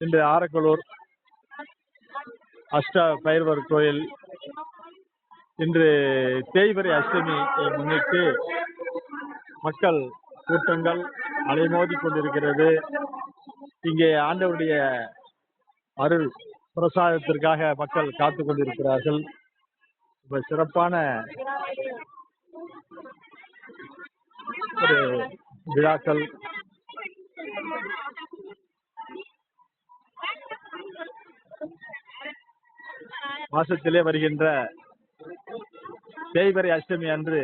இன்று ஆரக்கலூர் அஷ்ட பைரவர் கோயில். இன்று தேய்பிறை அஷ்டமியை முன்னிட்டு மக்கள் கூட்டங்கள் அலைமோதி கொண்டிருக்கிறது. இங்கே ஆண்டவருடைய அருள் பிரசாதத்திற்காக மக்கள் காத்து கொண்டிருக்கிறார்கள். இப்ப சிறப்பான ஒரு விழாக்கள். மாசத்திலே வருகின்ற தேய்பிறை அஷ்டமி அன்று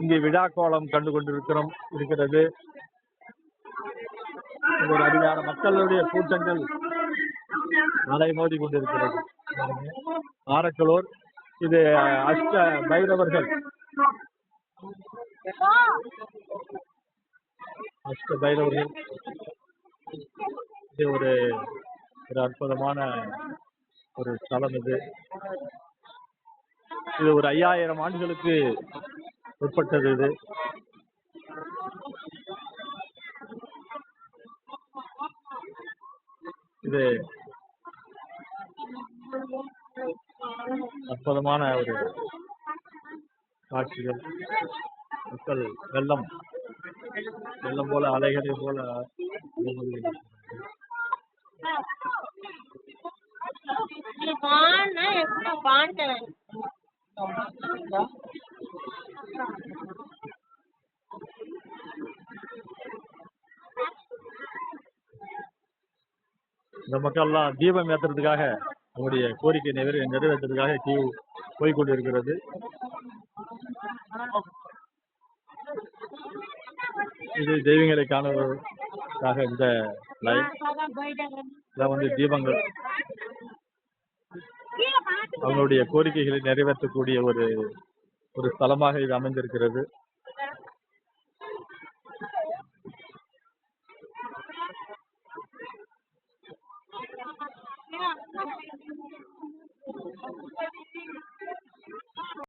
இங்கே விழா கோலம் கண்டு கொண்டிருக்கிறோம் இருக்கிறது. ஒரு அதிகார மக்களுடைய கூட்டங்கள் அலைமோதி கொண்டிருக்கிறது. ஆரக்கலூர் இது அஷ்ட பைரவர்கள். அஷ்ட பைரவர்கள். இது ஒரு ஒரு அற்புதமான ஒரு ஸ்தலம் இது. இது ஒரு ஐயாயிரம் ஆண்டுகளுக்கு உட்பட்டது இது. இது அற்புதமான ஒரு காட்சிகள். மக்கள் வெள்ளம். வெள்ளம் போல அலைகளை போல. பான்னா இந்த மக்கள்லாம் தீபம் ஏத்துறதுக்காக நம்முடைய கோரிக்கை நிறைவே நிறைவேற்றுறதுக்காக கியூ போய்கொண்டிருக்கிறது. இது தெய்வங்களை காணுவதற்காக இந்த லைன் இதில் வந்து தீபங்கள். அவங்களுடைய கோரிக்கைகளை நிறைவேற்றக்கூடிய ஒரு ஒரு ஸ்தலமாக இது அமைந்திருக்கிறது.